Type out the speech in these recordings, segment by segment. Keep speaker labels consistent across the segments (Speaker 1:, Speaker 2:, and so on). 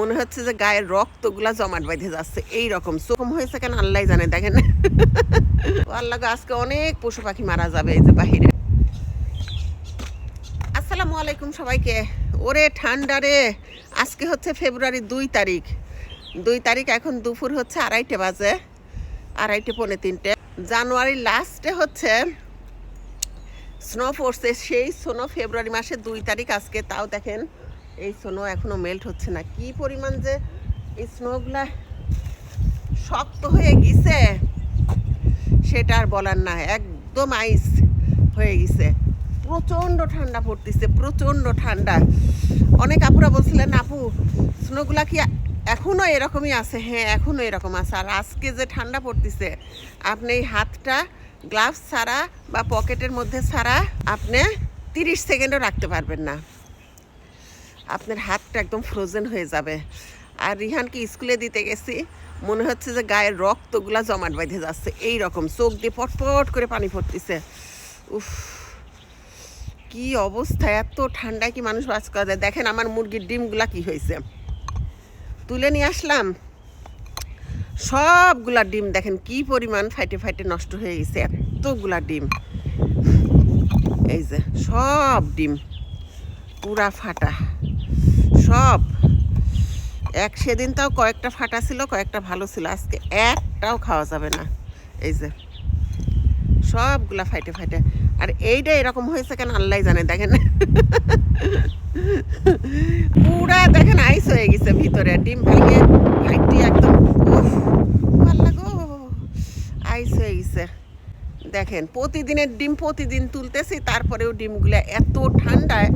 Speaker 1: মনে হচ্ছে যে গায়ের রক্তগুলা জমাট বেঁধে যাচ্ছে এই রকম সোকম হয়েছে কেন? আল্লাহ জানে, দেখেন। আল্লাহ আজকে অনেক পশু পাখি মারা যাবে এই যে বাহিরে। আসসালামু আলাইকুম সবাইকে। ওরে ঠান্ডা রে, আজকে হচ্ছে ফেব্রুয়ারি দুই তারিখ। দুই তারিখ এখন দুপুর হচ্ছে আড়াইটে বাজে, আড়াইটে পৌনে তিনটে। জানুয়ারি লাস্টে হচ্ছে স্নো পড়ছে, সেই স্নো ফেব্রুয়ারি মাসের দুই তারিখ আজকে। তাও দেখেন এই স্নো এখনও মেল্ট হচ্ছে না। কি পরিমাণ যে এই স্নোগুলা শক্ত হয়ে গেছে, সেটা আর বলার না। একদম আইস হয়ে গেছে। প্রচণ্ড ঠান্ডা পড়তেছে, প্রচণ্ড ঠান্ডা। অনেক আপুরা বলছিলেন, আপু স্নোগুলা কি এখনও এরকমই আছে? হ্যাঁ এখনও এরকম আছে। আর আজকে যে ঠান্ডা পড়তেছে, আপনি এই হাতটা গ্লাভস ছাড়া বা পকেটের মধ্যে ছাড়া আপনি তিরিশ সেকেন্ডও রাখতে পারবেন না। আপনার হাতটা একদম ফ্রোজেন হয়ে যাবে। আর রিহানকে স্কুলে দিতে গেছি, মনে হচ্ছে যে গায়ের রক্তগুলা জমাট বেঁধে যাচ্ছে। এই রকম চোখ দিয়ে পটপট করে পানি পড়তেছে। উফ, কি অবস্থা, এত ঠান্ডায় কি মানুষ বাস করা? যায় দেখেন আমার মুরগির ডিমগুলা কি হয়েছে। তুলে নিয়ে আসলাম। সবগুলা ডিম, দেখেন কি পরিমাণ ফাইটে ফাইটে নষ্ট হয়ে গেছে, এতগুলা ডিম। এই যে, সব ডিম পুরা ফাটা। সব। এক সেদিন তাও কয়েকটা ফাটা ছিল কয়েকটা ভালো ছিল। আজকে একটাও খাওয়া যাবে না। এই যে সবগুলা ফাইটে ফাইটে। আর এইটা এরকম হয়েছে কেন আল্লাহ জানে দেখেন। পুরা দেখেন আইস হয়ে গেছে ভিতরে ডিম ভেঙে ফাইটি একদম উফ, আল্লাহ গো আইস হয়ে গেছে। দেখেন, প্রতিদিনের ডিম প্রতিদিন তুলতেছি, তারপরেও ডিমগুলো এত ঠান্ডায়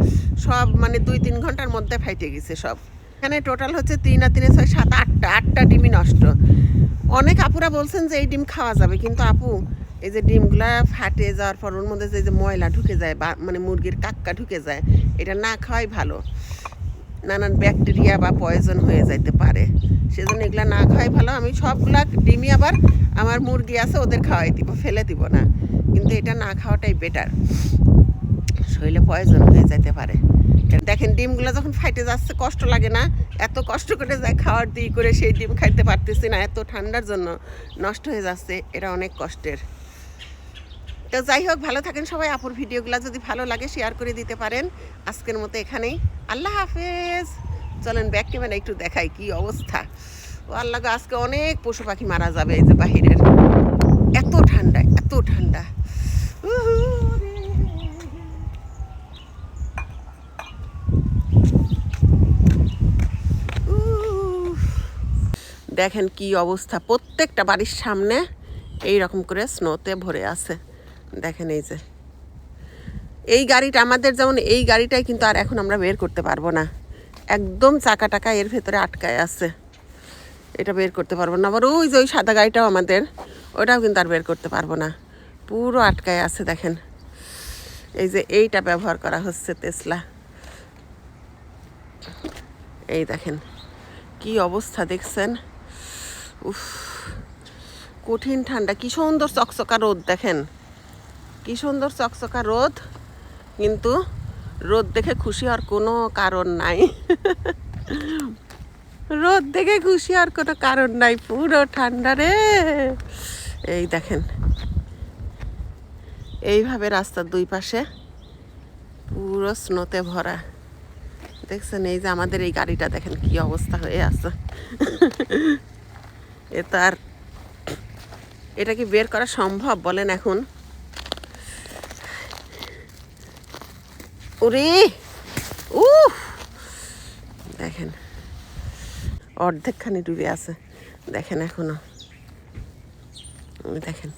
Speaker 1: সব মানে দুই তিন ঘণ্টার মধ্যে ফাইটে গেছে সব। এখানে টোটাল হচ্ছে তিন আর তিনে ছয়, সাত, আটটা আটটা ডিমই নষ্ট। অনেক আপুরা বলছেন যে এই ডিম খাওয়া যাবে, কিন্তু আপু, এই যে ডিমগুলা ফাটে যাওয়ার পর, ওর মধ্যে যে ময়লা ঢুকে যায়, বা মানে মুরগির কাক্কা ঢুকে যায়, এটা না খাওয়াই ভালো। নানান ব্যাকটেরিয়া বা পয়জন হয়ে যাইতে পারে। সেজন্য এগুলো না খাওয়াই ভালো। আমি সবগুলা ডিমই আবার আমার মুরগি আছে, ওদের খাওয়াই দিব, ফেলে দিব না। কিন্তু এটা না খাওয়াটাই বেটার শরীরে পয়জন হয়ে যেতে পারে। দেখেন, ডিমগুলো যখন ফাইটে যাচ্ছে, কষ্ট লাগে না? এত কষ্ট করে যায় খাওয়ার দিই করে সেই ডিম খাইতে পারতেছি না, এত ঠান্ডার জন্য নষ্ট হয়ে যাচ্ছে, এটা অনেক কষ্টের। তো যাই হোক, ভালো থাকেন সবাই। আপুর ভিডিওগুলো যদি ভালো লাগে শেয়ার করে দিতে পারেন। আজকের মতো এখানেই। আল্লাহ হাফেজ। চলেন ব্যাক ক্যামেরা একটু দেখাই কি অবস্থা। আল্লাহ আজকে অনেক পশু পাখি মারা যাবে এই যে বাহিরের। এত ঠান্ডা এত ঠান্ডা। দেখেন কি অবস্থা, প্রত্যেকটা বাড়ির সামনে এই রকম করে স্নোতে ভরে আছে। দেখেন এই যে। এই গাড়িটা, আমাদের যেমন এই গাড়িটাই কিন্তু আর এখন আমরা বের করতে পারব না। একদম চাকা টাকা এর ভেতরে আটকায় আছে। এটা বের করতে পারব না। আবার ওই যে ওই সাদা গাড়িটাও আমাদের, ওটাও কিন্তু আর বের করতে পারব না। পুরো আটকায় আছে দেখেন। এই যে এইটা ব্যবহার করা হচ্ছে তেসলা। এই দেখেন, কি অবস্থা দেখছেন? উফ, কঠিন ঠান্ডা, কি সুন্দর চকচকা রোদ দেখেন। কি সুন্দর চকচকা রোদ, কিন্তু রোদ দেখে খুশি হওয়ার কোনো কারণ নাই। রোদ দেখে খুশি, আর কোনো কারণ নাই, পুরো ঠান্ডা রে। এই দেখেন, এইভাবে রাস্তার দুই পাশে পুরো স্নোতে ভরা। দেখছেন, এই যে আমাদের এই গাড়িটা, দেখেন কি অবস্থা হয়ে আছে। এ তো আর, এটা কি বের করা সম্ভব বলেন এখন? ওরে, উফ! দেখেন। অর্ধেকখানি ডুবে আছে। দেখেন এখনও। দেখেন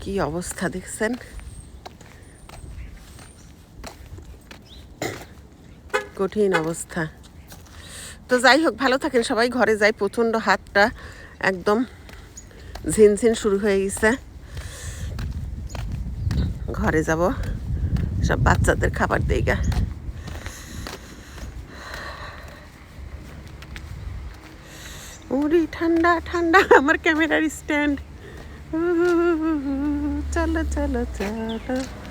Speaker 1: কি অবস্থা, দেখছেন? কঠিন অবস্থা। তো যাই হোক, ভালো থাকেন সবাই। ঘরে যাই, প্রচণ্ড হাতটা একদম ঝিনঝিন শুরু হয়ে গেছে। ঘরে যাব। সব বাচ্চাদের খাবার দিই গা ওরে ঠান্ডা ঠান্ডা আমার ক্যামেরার স্ট্যান্ড চলো চলো চলো।